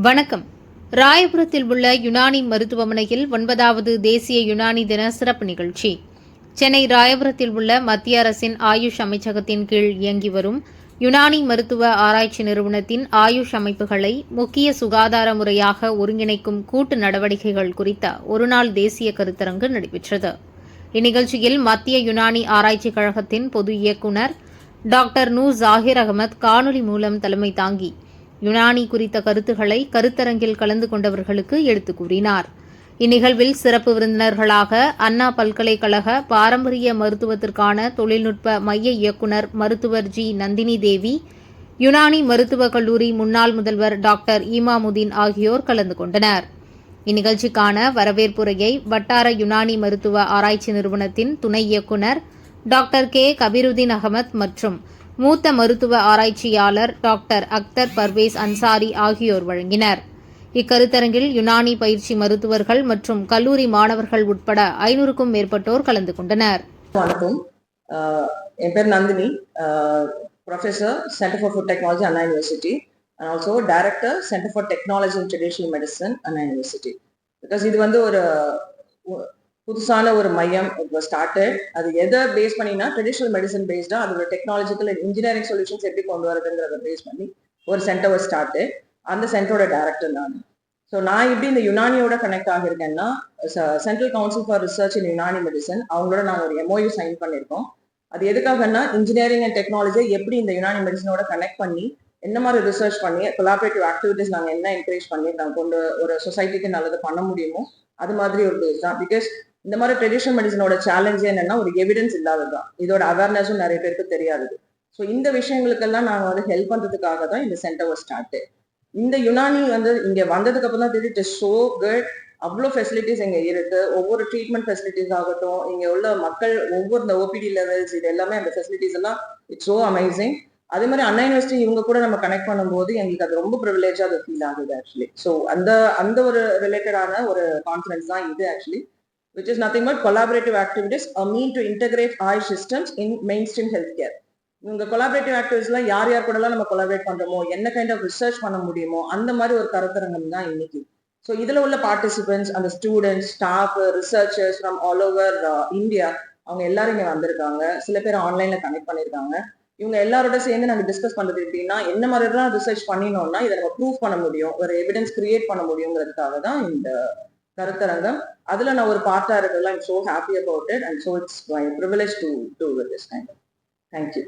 வணக்கம். ராயபுரத்தில் உள்ள யுனானி மருத்துவமனையில் ஒன்பதாவது தேசிய யுனானி தின சிறப்பு நிகழ்ச்சி. சென்னை ராயபுரத்தில் உள்ள மத்திய அரசின் ஆயுஷ் அமைச்சகத்தின் கீழ் இயங்கி வரும் யுனானி மருத்துவ ஆராய்ச்சி நிறுவனத்தின் ஆயுஷ் அமைப்புகளை முக்கிய சுகாதார முறையாக ஒருங்கிணைக்கும் கூட்டு நடவடிக்கைகள் குறித்த ஒருநாள் தேசிய கருத்தரங்கு நடைபெற்றது. இந்நிகழ்ச்சியில் மத்திய யுனானி ஆராய்ச்சி கழகத்தின் பொது இயக்குநர் டாக்டர் நூ ஜாகிர் அகமத் காணொலி மூலம் தலைமை தாங்கி யுனானி குறித்த கருத்துக்களை கருத்தரங்கில் கலந்து கொண்டவர்களுக்கு எடுத்துக் கூறினார். இந்நிகழ்வில் சிறப்பு விருந்தினர்களாக அண்ணா பல்கலைக்கழக பாரம்பரிய மருத்துவத்திற்கான தொழில்நுட்ப மைய இயக்குனர் மருத்துவர் ஜி. நந்தினி தேவி யுனானி மருத்துவக் கல்லூரி முன்னாள் முதல்வர் டாக்டர் ஈமாமுதீன் ஆகியோர் கலந்து கொண்டனர். இந்நிகழ்ச்சிக்கான வரவேற்புரையை வட்டார யுனானி மருத்துவ ஆராய்ச்சி நிறுவனத்தின் துணை இயக்குனர் டாக்டர் கே. கபீருதீன் அகமத் மற்றும் மூத்த மருத்துவ ஆராய்ச்சியாளர் டாக்டர் அக்தர் பர்வேஸ் அன்சாரி ஆகியோர் வழங்கினர். இக்கருத்தரங்கில் யுனானி பயிற்சி மருத்துவர்கள் மற்றும் கல்லூரி மாணவர்கள் உட்பட ஐநூறுக்கும் மேற்பட்டோர் கலந்து கொண்டனர். வணக்கம். என் பேர் Nandini. Professor centre for food technology Anna university and also director centre for technology and traditional medicine Anna university because இது வந்து ஒரு புதுசான ஒரு மையம் ஸ்டார்டட் அது எதை பேஸ் பண்ணினா ட்ரெடிஷ்னல் மெடிசன் பேஸ்டா அதோட டெக்னாலஜிக்கல் இன்ஜினியரிங் சொல்யூஷன்ஸ் எப்படி கொண்டு வரதுங்கிறத பேஸ் பண்ணி ஒரு சென்டர் ஸ்டார்ட்டு அந்த சென்டரோட டைரக்டர் நான். ஸோ நான் எப்படி இந்த யுனானியோட connect ஆகிருக்கேன்னா central council for research in Unani medicine அவங்களோட நாங்கள் ஒரு எம்ஓயு சைன் பண்ணியிருக்கோம். அது எதுக்காகன்னா இன்ஜினியரிங் அண்ட் டெக்னாலஜியை எப்படி இந்த யுனானி மெடிசனோட கனெக்ட் பண்ணி என்ன மாதிரி ரிசர்ச் பண்ணி கொலாபரேட்டிவ் ஆக்டிவிட்டிஸ் நாங்கள் என்ன என்கரேஜ் பண்ணி நாங்கள் கொண்டு ஒரு சொசைட்டிக்கு நல்லது பண்ண முடியுமோ அது மாதிரி ஒரு பேஸ் தான். பிகாஸ் இந்த மாதிரி ட்ரெடிஷனல் மெடிசனோட சேலஞ்சே என்னன்னா ஒரு எவிடன்ஸ் இல்லாதது தான் இதோட அவேர்னஸும் நிறைய பேருக்கு தெரியாது ஸோ இந்த விஷயங்களுக்கெல்லாம் நாங்கள் வந்து ஹெல்ப் பண்றதுக்காக தான் இந்த சென்டர் ஒரு ஸ்டார்ட் இந்த யுனானி வந்து இங்க வந்ததுக்கு அப்புறம் தான் தெரியுது சோ குட் அவ்வளோ ஃபெசிலிட்டிஸ் இங்கே இருக்கு. ஒவ்வொரு ட்ரீட்மெண்ட் ஃபெசிலிட்டிஸ் ஆகட்டும் இங்கே உள்ள மக்கள் ஒவ்வொரு இந்த ஓபிடி லெவல்ஸ் இது எல்லாமே அந்த ஃபெசிலிட்டிஸ் எல்லாம் இட்ஸ் ஸோ அமேசிங் அதே மாதிரி அண்ணா யூனிவர்சிட்டி இவங்க கூட நம்ம கனெக்ட் பண்ணும்போது எங்களுக்கு அது ரொம்ப ப்ரிவிலேஜாக அது ஃபீல் ஆகுது ஆக்சுவலி ஸோ அந்த அந்த ஒரு ரிலேட்டடான ஒரு கான்ஃபரன்ஸ் தான் இது actually which is nothing but collaborative activities a mean to integrate eye systems in mainstream healthcare. இந்த கொலாபரேட்டிவ் ஆக்டிவிட்டிஸ்ல யார் யார் கூடலாம் நம்ம கொலாபரேட் பண்றோமோ என்ன கைண்ட் ஆஃப் ரிசர்ச் பண்ண முடியுமோ அந்த மாதிரி ஒரு கருத்தரங்கம் தான் இன்னைக்கு. ஸோ இதுல உள்ள பார்ட்டிசிபென்ட்ஸ் அந்த students staff researchers from all over India அவங்க எல்லாரும் இங்க வந்திருக்காங்க. சில பேர் ஆன்லைன்ல கனெக்ட் பண்ணிருக்காங்க. இவங்க எல்லாரோட சேர்ந்து நாங்க டிஸ்கஸ் பண்றது எப்படின்னா என்ன மாதிரிலாம் ரிசர்ச் பண்ணினோம்னா இதை நம்ம ப்ரூவ் பண்ண முடியும். ஒரு எவிடன்ஸ் கிரியேட் பண்ண முடியுங்கிறதுக்காக தான் இந்த கருத்தரங்கம் அதுல நான் ஒரு பார்ட்டா இருக்கலாம் I'm so happy about it and so it's my privilege to do with this kind thank you